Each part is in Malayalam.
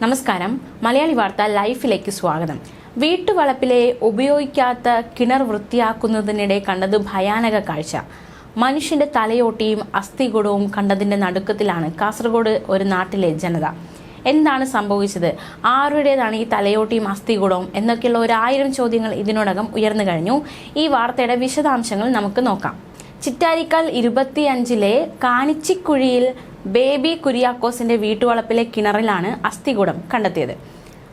നമസ്കാരം. മലയാളി വാർത്ത ലൈഫിലേക്ക് സ്വാഗതം. വീട്ടുവളപ്പിലെ ഉപയോഗിക്കാത്ത കിണർ വൃത്തിയാക്കുന്നതിനിടെ കണ്ടത് ഭയാനക കാഴ്ച. മനുഷ്യന്റെ തലയോട്ടിയും അസ്ഥികുടവും കണ്ടതിന്റെ നടുക്കത്തിലാണ് കാസർഗോഡ് ഒരു നാട്ടിലെ ജനത. എന്താണ് സംഭവിച്ചത്? ആരുടേതാണ് ഈ തലയോട്ടിയും അസ്ഥികുടവും എന്നൊക്കെയുള്ള ഒരായിരം ചോദ്യങ്ങൾ ഇതിനോടകം ഉയർന്നു കഴിഞ്ഞു. ഈ വാർത്തയുടെ വിശദാംശങ്ങൾ നമുക്ക് നോക്കാം. ചിറ്റാരിക്കാൽ ഇരുപത്തിയഞ്ചിലെ കാണിച്ചിക്കുഴിയിൽ ബേബി കുര്യാക്കോസിന്റെ വീട്ടുവളപ്പിലെ കിണറിലാണ് അസ്ഥികൂടം കണ്ടെത്തിയത്.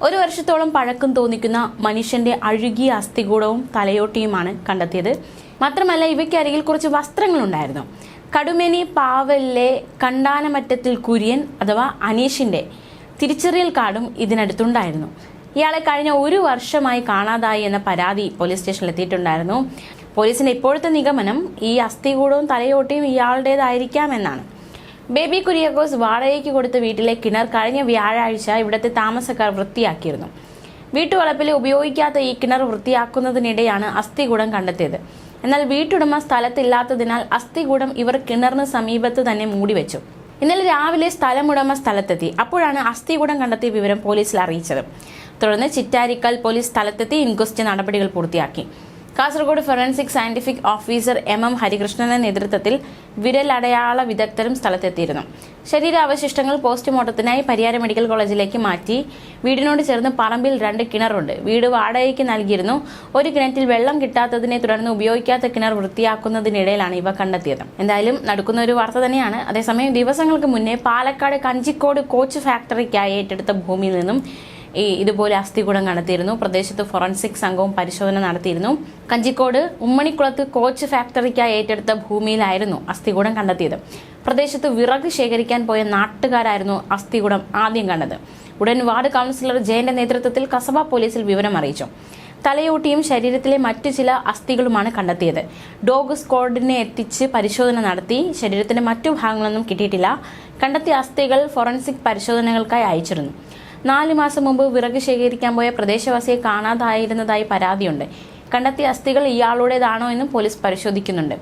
ഒരു വർഷത്തോളം പഴക്കം തോന്നിക്കുന്ന മനുഷ്യന്റെ അഴുകിയ അസ്ഥികൂടവും തലയോട്ടിയുമാണ് കണ്ടെത്തിയത്. മാത്രമല്ല ഇവയ്ക്കരികിൽ കുറച്ച് വസ്ത്രങ്ങളുണ്ടായിരുന്നു. കടുമേനി പാവലിലെ കണ്ടാനമറ്റത്തിൽ കുര്യൻ അഥവാ അനീഷിന്റെ തിരിച്ചറിയൽ കാർഡും ഇതിനടുത്തുണ്ടായിരുന്നു. ഇയാളെ കഴിഞ്ഞ ഒരു വർഷമായി കാണാതായി എന്ന പരാതി പോലീസ് സ്റ്റേഷനിൽ എത്തിയിട്ടുണ്ടായിരുന്നു. പോലീസിന്റെ ഇപ്പോഴത്തെ നിഗമനം ഈ അസ്ഥികൂടവും തലയോട്ടിയും ഇയാളുടേതായിരിക്കാമെന്നാണ്. ബേബി കുര്യാക്കോസ് വാടകയ്ക്ക് കൊടുത്ത വീട്ടിലെ കിണർ കഴിഞ്ഞ വ്യാഴാഴ്ച ഇവിടുത്തെ താമസക്കാർ വൃത്തിയാക്കിയിരുന്നു. വീട്ടുവളപ്പിൽ ഉപയോഗിക്കാത്ത ഈ കിണർ വൃത്തിയാക്കുന്നതിനിടെയാണ് അസ്ഥികൂടം കണ്ടെത്തിയത്. എന്നാൽ വീട്ടുടമ സ്ഥലത്തില്ലാത്തതിനാൽ അസ്ഥികൂടം ഇവർ കിണറിന് സമീപത്ത് തന്നെ മൂടിവെച്ചു. ഇന്നലെ രാവിലെ സ്ഥലമുടമ സ്ഥലത്തെത്തി. അപ്പോഴാണ് അസ്ഥികൂടം കണ്ടെത്തിയ വിവരം പോലീസിൽ അറിയിച്ചത്. തുടർന്ന് ചിറ്റാരിക്കൽ പോലീസ് സ്ഥലത്തെത്തി ഇൻക്വസ്റ്റ് നടപടികൾ പൂർത്തിയാക്കി. Kasaragod forensic scientific officer M M ഹരികൃഷ്ണന്റെ നേതൃത്വത്തിൽ വിരലടയാള വിദഗ്ധരും സ്ഥലത്തെത്തിയിരുന്നു. ശരീരാവശിഷ്ടങ്ങൾ പോസ്റ്റ്മോർട്ടത്തിനായി പരിയാരം മെഡിക്കൽ കോളേജിലേക്ക് മാറ്റി വീടിനോട് ചേർന്ന് പറമ്പിൽ രണ്ട് കിണറുണ്ട്. വീട് വാടകയ്ക്ക് നൽകിയിരുന്നു. ഒരു കിണറ്റിൽ വെള്ളം കിട്ടാത്തതിനെ തുടർന്ന് ഉപയോഗിക്കാത്ത കിണർ വൃത്തിയാക്കുന്നതിനിടയിലാണ് ഇവ കണ്ടെത്തിയത്. എന്തായാലും നടക്കുന്ന ഒരു വാർത്ത തന്നെയാണ്. അതേസമയം ദിവസങ്ങൾക്ക് മുന്നേ പാലക്കാട് കഞ്ചിക്കോട് കോച്ച് ഫാക്ടറിക്കായി ഏറ്റെടുത്ത ഭൂമിയിൽ നിന്നും ഈ ഇതുപോലെ അസ്ഥികൂടം കണ്ടെത്തിയിരുന്നു പ്രദേശത്ത് ഫോറൻസിക് സംഘവും പരിശോധന നടത്തിയിരുന്നു. കഞ്ചിക്കോട് ഉമ്മണിക്കുളത്ത് കോച്ച് ഫാക്ടറിക്കായി ഏറ്റെടുത്ത ഭൂമിയിലായിരുന്നു അസ്ഥികൂടം കണ്ടെത്തിയത്. പ്രദേശത്ത് വിറക് ശേഖരിക്കാൻ പോയ നാട്ടുകാരായിരുന്നു അസ്ഥികൂടം ആദ്യം കണ്ടത്. ഉടൻ വാർഡ് കൗൺസിലർ ജയന്റെ നേതൃത്വത്തിൽ കസബ പോലീസിൽ വിവരം അറിയിച്ചു. തലയോട്ടിയും ശരീരത്തിലെ മറ്റു ചില അസ്ഥികളുമാണ് കണ്ടെത്തിയത്. ഡോഗ് സ്ക്വാഡിനെ എത്തിച്ച് പരിശോധന നടത്തി. ശരീരത്തിന്റെ മറ്റു ഭാഗങ്ങളൊന്നും കിട്ടിയിട്ടില്ല. കണ്ടെത്തിയ അസ്ഥികൾ ഫോറൻസിക് പരിശോധനകൾക്കായി അയച്ചിരുന്നു. നാല് മാസം മുമ്പ് വിറക് ശേഖരിക്കാൻ പോയ പ്രദേശവാസിയെ കാണാതായിരുന്നതായി പരാതിയുണ്ട്. കണ്ടെത്തിയ അസ്ഥികൾ ഇയാളുടേതാണോ എന്നും പോലീസ് പരിശോധിക്കുന്നുണ്ട്.